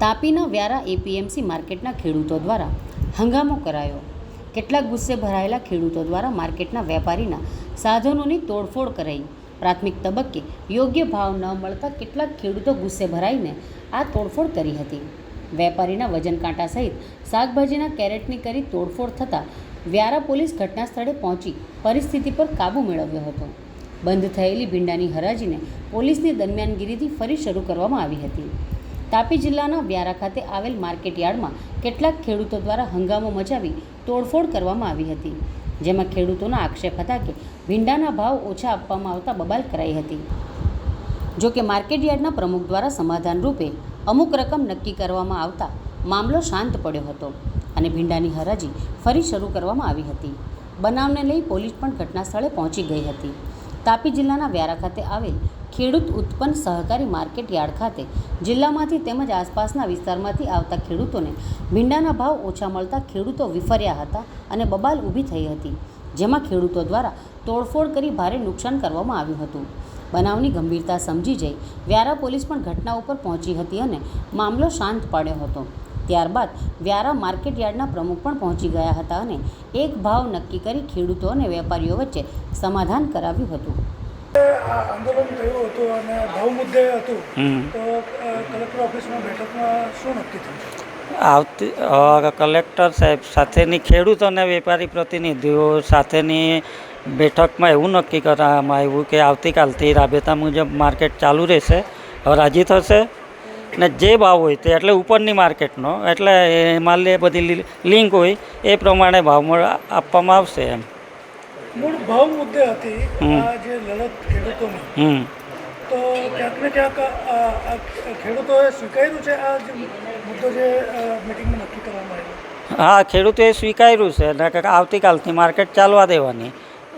તાપીના Vyara APMC માર્કેટના ખેડૂતો દ્વારા હંગામો કરાયો. કેટલાક ગુસ્સે ભરાયેલા ખેડૂતો દ્વારા માર્કેટના વેપારીના સાધનોની તોડફોડ કરાઈ. પ્રાથમિક તબક્કે યોગ્ય ભાવ ન મળતા કેટલાક ખેડૂતો ગુસ્સે ભરાઈને આ તોડફોડ કરી હતી. વેપારીના વજન કાંટા સહિત શાકભાજીના કેરેટની કરી તોડફોડ થતાં વ્યારા પોલીસ ઘટના સ્થળે પહોંચી પરિસ્થિતિ પર કાબૂ મેળવ્યો હતો. બંધ થયેલી ભીંડાની હરાજીને પોલીસની દરમિયાનગીરીથી ફરી શરૂ કરવામાં આવી હતી. તાપી જિલ્લાના વ્યારા ખાતે આવેલ માર્કેટયાર્ડમાં કેટલાક ખેડૂતો દ્વારા હંગામો મચાવી તોડફોડ કરવામાં આવી હતી, જેમાં ખેડૂતોના આક્ષેપ હતા કે ભીંડાના ભાવ ઓછા આપવામાં આવતા બબાલ કરાઈ હતી. જો કે માર્કેટ પ્રમુખ દ્વારા સમાધાન રૂપે અમુક રકમ નક્કી કરવામાં આવતા મામલો શાંત પડ્યો હતો. અને ભીંડાની હરાજી ફરી શરૂ કરવામાં આવી હતી. બનાવને લઈ પોલીસ પણ ઘટના સ્થળે પહોંચી ગઈ હતી. તાપી જિલ્લાના વ્યારા ખાતે આવેલ ખેડૂત ઉત્પન્ન સહકારી માર્કેટ યાર્ડ ખાતે જિલ્લામાંથી તેમજ આસપાસના વિસ્તારમાંથી આવતા ખેડૂતોને ભીંડાના ભાવ ઓછા મળતા ખેડૂતો વિફર્યા હતા અને બબાલ ઊભી થઈ હતી, જેમાં ખેડૂતો દ્વારા તોડફોડ કરી ભારે નુકસાન કરવામાં આવ્યું હતું. બનાવની ગંભીરતા સમજી જઈ વ્યારા પોલીસ પણ ઘટના ઉપર પહોંચી હતી અને મામલો શાંત પાડ્યો હતો. ત્યારબાદ વ્યારા માર્કેટ યાર્ડના પ્રમુખ પણ પહોંચી ગયા હતા અને એક ભાવ નક્કી કરી ખેડૂતો અને વેપારીઓ વચ્ચે સમાધાન કરાવ્યું હતું. આંદોલન થયું હતું અને ભાવ મુદ્દે હતું. તો કલેક્ટર ઓફિસમાં બેઠકમાં શું નક્કી થયું? આવતી કલેક્ટર સાહેબ સાથેની ખેડૂત અને વેપારી પ્રતિનિધિઓ સાથેની બેઠકમાં એવું નક્કી કરવામાં આવ્યું કે આવતીકાલથી રાબેતા મુજબ માર્કેટ ચાલુ રહેશે હરાજી થશે. ને જે ભાવ હોય તે એટલે ઉપરની માર્કેટનો એટલે માલ લે બધી લિંક હોય એ પ્રમાણે ભાવ મળ- આપવામાં આવશે એમ. મૂળ ભાવ મુદ્દે હતી આ જે લડત ખેડૂતોની. તો ક્યાંક ને ક્યાંક ખેડૂતોએ સ્વીકાર્યું છે આ જે મુદ્દો જે મિટિંગમાં નક્કી કરવામાં આવ્યો? હા ખેડૂતોએ સ્વીકાર્યું છે ને કે આવતીકાલથી માર્કેટ ચાલવા દેવાની.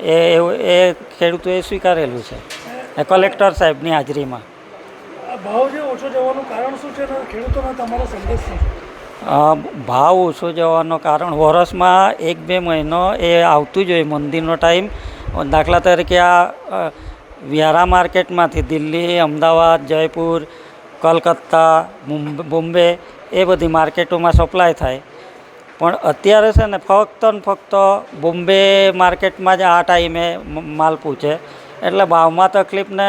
એ એ ખેડૂતોએ સ્વીકારેલું છે. કલેક્ટર સાહેબની હાજરીમાં. ભાવ ઓછો જવાનું કારણ શું જવાનો કારણ વરસમાં એક બે મહિનો એ આવતું જ હોય મંદિરનો ટાઈમ. દાખલા તરીકે આ વ્યારા માર્કેટમાંથી દિલ્હી, અમદાવાદ, જયપુર, કલકત્તા બોમ્બે એ બધી માર્કેટોમાં સપ્લાય થાય. પણ અત્યારે છે ને ફક્ત ને ફક્ત બોમ્બે માર્કેટમાં જ આ ટાઈમે માલ પૂછે. એટલે ભાવમાં તકલીફ ને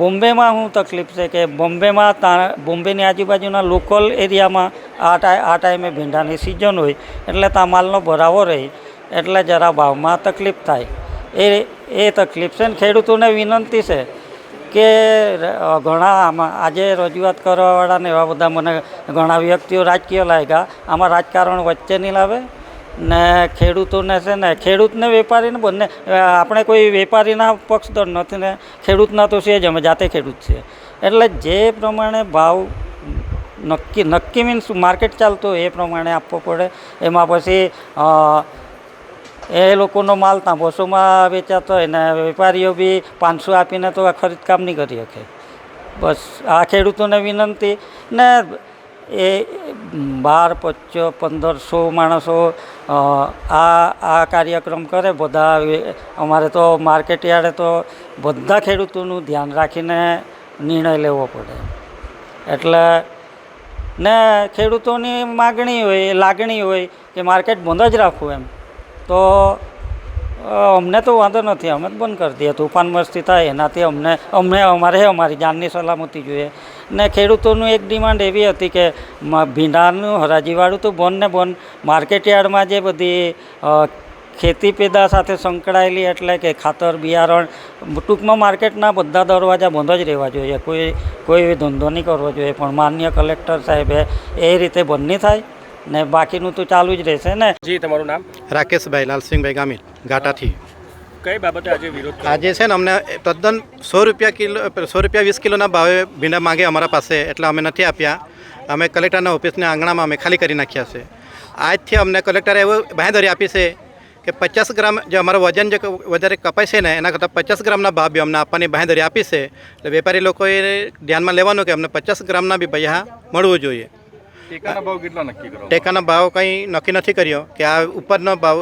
બોમ્બેમાં શું તકલીફ છે કે બોમ્બેમાં તા બોમ્બેની આજુબાજુના લોકલ એરિયામાં આ ટાઈ, આ ટાઈમે ભીંડાની સિઝન હોય એટલે ત્યાં માલનો ભરાવો રહે. એટલે જરા ભાવમાં તકલીફ થાય. એ એ તકલીફ છે ને ખેડૂતોને વિનંતી છે કે ઘણા આમાં આજે રજૂઆત કરવાવાળાને એવા બધા મને ઘણા વ્યક્તિઓ રાજકીય લાગ્યા. આમાં રાજકારણ વચ્ચે નહીં લાવે. ને ખેડૂતોને છે ને, ખેડૂતને વેપારીને બંને આપણે કોઈ વેપારીના પક્ષધર નથી ને, ખેડૂતના તો છે જ, અમે જાતે ખેડૂત છીએ. એટલે જે પ્રમાણે ભાવ નક્કી નક્કી મીન્સ માર્કેટ ચાલતો એ પ્રમાણે આપવો પડે. એમાં પછી એ લોકોનો માલ ત્યાં બસોમાં વેચાતો હોય ને વેપારીઓ બી પાંચસો આપીને તો આ ખરીદકામ નહીં કરી શકે. બસ, આ ખેડૂતોને વિનંતી ને એ બાર પચો પંદરસો માણસો આ આ કાર્યક્રમ કરે, બધા અમારે તો માર્કેટ યાર્ડે તો બધા ખેડૂતોનું ધ્યાન રાખીને નિર્ણય લેવો પડે. એટલે ને ખેડૂતોની માગણી હોય, લાગણી હોય કે માર્કેટ બંધ જ રાખવું એમ. તો અમને તો વાંધો નથી, અમે બંધ કરી દઈએ. તુફાન મસ્તી થાય, એનાથી અમને અમને અમારે, અમારી જાનની સલામતી જોઈએ. ને ખેડૂતોનું એક ડિમાન્ડ એવી હતી કે ભીંડાનું, હરાજીવાળું તો બંધ ને બંધ. માર્કેટ યાર્ડમાં જે બધી ખેતી પેદા સાથે સંકળાયેલી એટલે કે ખાતર, બિયારણ, ટૂંકમાં માર્કેટના બધા દરવાજા બંધ જ રહેવા જોઈએ. કોઈ કોઈ ધંધો નહીં કરવો જોઈએ. પણ માન્ય કલેક્ટર સાહેબે એ રીતે બંધ નહીં થાય. ને બાકીનું તો ચાલુ જ રહેશે ને? જી તમારું નામ? રાકેશભાઈ લાલસિંહભાઈ ગામિત ઘાટાથી. કઈ બાબતે આજે વિરોધ આજે છે ને અમને તદ્દન સો રૂપિયા કિલો સો રૂપિયા વીસ કિલોના ભાવે ભીંડા માંગે અમારા પાસે એટલે અમે નથી આપ્યા. અમે કલેક્ટરના ઓફિસના આંગણામાં અમે ખાલી કરી નાખ્યા છે. આજથી અમને કલેક્ટરે એવું બાંહેધરી આપી છે કે પચાસ ગ્રામ જે અમારું વજન જે વધારે કપાય છે ને એના કરતાં પચાસ ગ્રામના ભાવ બી અમને આપવાની બાંહેધરી આપી છે. એટલે વેપારી લોકોએ ધ્યાનમાં લેવાનું કે અમને પચાસ ગ્રામના બી પૈસા મળવું જોઈએ. ટેકાના ભાવ કેટલા નક્કી કરો? ટેકાના ભાવ કંઈ નક્કી નથી કર્યો કે આ ઉપરનો ભાવ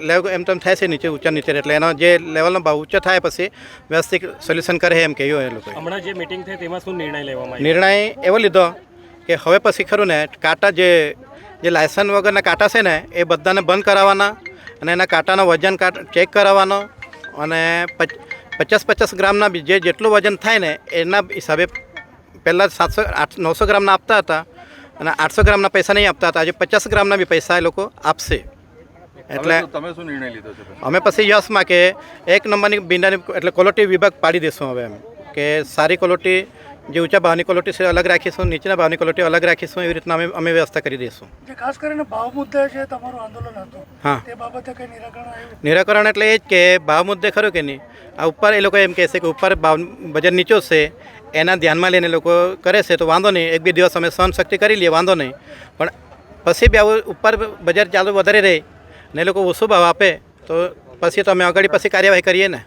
લેવ એમ તેમ થાય છે નીચે ઊંચા નીચે એટલે એનો જે લેવલનો ભાવ ઊંચો થાય પછી વ્યવસ્થિત સોલ્યુશન કરે એમ કહ્યું એ લોકો હમણાં જે મિટિંગ થઈ તેમાં શું નિર્ણય લેવામાં નિર્ણય એવો લીધો કે હવે પછી ખરું ને કાંટા જે જે લાયસન્સ વગરના કાંટા છે ને એ બધાને બંધ કરાવવાના અને એના કાંટાનો વજન કાટ ચેક કરાવવાનો અને પચ- પચાસ પચાસ ગ્રામના બી જે જેટલું વજન થાય ને એના હિસાબે પહેલાં સાતસો આઠ નવસો ગ્રામના આપતા હતા. અને આઠસો ગ્રામના પૈસા નહીં આપતા હતા. આજે પચાસ ગ્રામના બી પૈસા એ લોકો આપશે. એટલે તમે શું નિર્ણય લીધો છે? અમે પછી યશમાં કે એક નંબરની ભીંડાની એટલે ક્વોલિટી વિભાગ પાડી દઈશું હવે એમ. કે સારી ક્વોલિટી જે ઊંચા ભાવની ક્વોલિટી છે અલગ રાખીશું નીચેના ભાવની ક્વોલિટી અલગ રાખીશું એવી રીતના અમે અમે વ્યવસ્થા કરી દઈશું. જે ખાસ કરીને ભાવ મુદ્દે જે તમારું આંદોલન હતું હા. તે બાબતે કંઈ નિરાકરણ આવ્યું? નિરાકરણ એટલે એ જ કે ભાવ મુદ્દે ખરું કે નહીં? આ ઉપર એ લોકો એમ કહેશે કે ઉપર ભાવ બજાર નીચો છે એના ધ્યાનમાં લઈને લોકો કરે છે, તો વાંધો નહીં. એક બે દિવસ અમે સહનશક્તિ કરી લઈએ, વાંધો નહીં. પણ પછી બી આવું ઉપર બજાર ચાલુ વધારે રહે ને લોકો ઓછો ભાવ આપે, તો પછી તો અમે આગળ પછી કાર્યવાહી કરીએ ને.